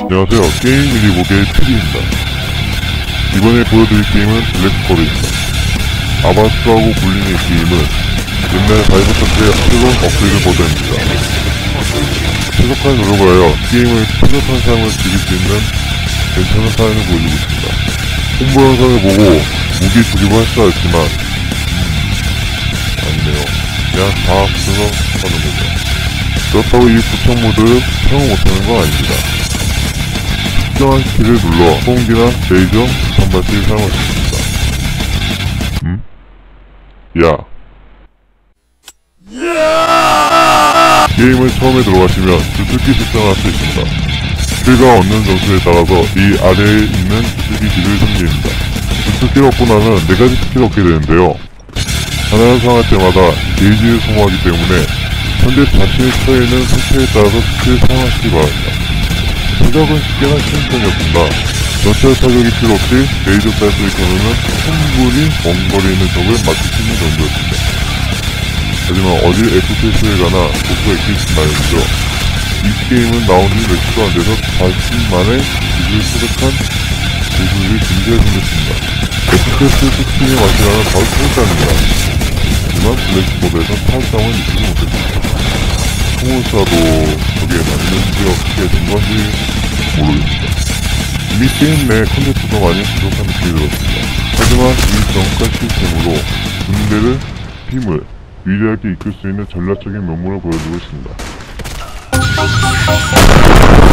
안녕하세요. 게임 일리목의 트리입니다. 이번에 보여드릴 게임은 블랙스쿼드입니다. 아바스하고 불리는 이 게임은 옛날 바이버서트의 새로운 업그레이드 모드입니다. 최적화에 노력을 하여 게임의 최적한 사용을 즐길 수 있는 괜찮은 사연을 보여주고 있습니다. 홍보 영상을 보고 무기 조립을 할 수가 있지만 음, 아니네요. 그냥 다 붙여서 하는 거죠. 그렇다고 이 부착 모드를 사용 못하는 건 아닙니다. 특정한 키를 눌러 소음기나 레이저, 전발기를 사용할 수 있습니다. 음? 야. 게임을 처음에 들어가시면 주특기 설정을 할수 있습니다. 스킬가 얻는 점수에 따라서 이 아래에 있는 기를 숨깁니다. 주특기를 얻고 나면 4가지 스킬을 얻게 되는데요. 하나를 사용할 때마다 게이지를 소모하기 때문에 현재 자신이 처해있는 상태에 따라서 스킬을 사용하시기 바랍니다. 조작은 쉽게나 쉬운 편이었습니다. 전체 타격이 필요 없이 레이저 사이트를 켜놓으면 충분히 먼 거리에 있는 적을 맞출 수 있는 정도였습니다. 하지만 어딜 FPS에 가나 복수가 있긴 말이죠. 이 게임은 나온 지 며칠도 안 돼서 자신만의 기술 소득한 기술이 굉장히 생겼습니다. FPS 특징의 맛이라는 바로 탈장입니다. 하지만 블랙스코드에선 탈장을 느끼지 못했습니다. 총을 쏴도 저게 맞는지 어떻게 된 건지 모르겠습니다. 이미 게임 내 컨텐츠도 많이 부족한 느낌이 들었습니다. 하지만 이 정가 시스템으로 군대를 힘을 위대하게 이끌 수 있는 전략적인 면모를 보여주고 있습니다. ハハハハ!